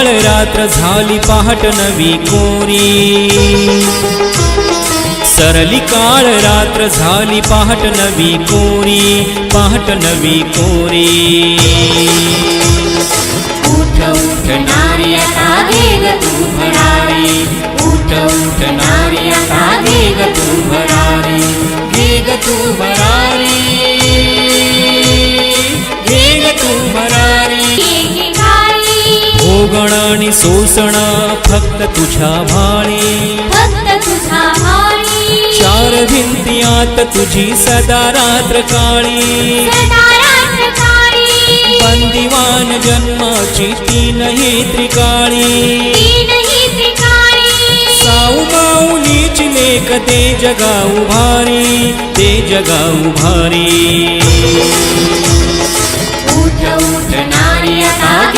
काळ रात्र झाली पहाट नवी कोरी. सरली काळ रात्र झाली पहाट नवी कोरी पहाट नवी कोरी. उठ उठ नारी आता वेग तू भरारी. उठ उठ नारी आता वेग तू भरारी. वेग तू भरारी. आणि शोषण फक्त तुझ्या भाळी फक्त तुझा भारी चार भिंतीयात तुझी सदा रात्र काळी. सदा रात्र काळी. बंदिवान जन्माची तीनही त्रिकाळी. तीनही त्रिकाळी. साऊ माऊलीची लेख ते जगाऊ भारी. ते जगाऊ भारी. उठ उठ नारी आता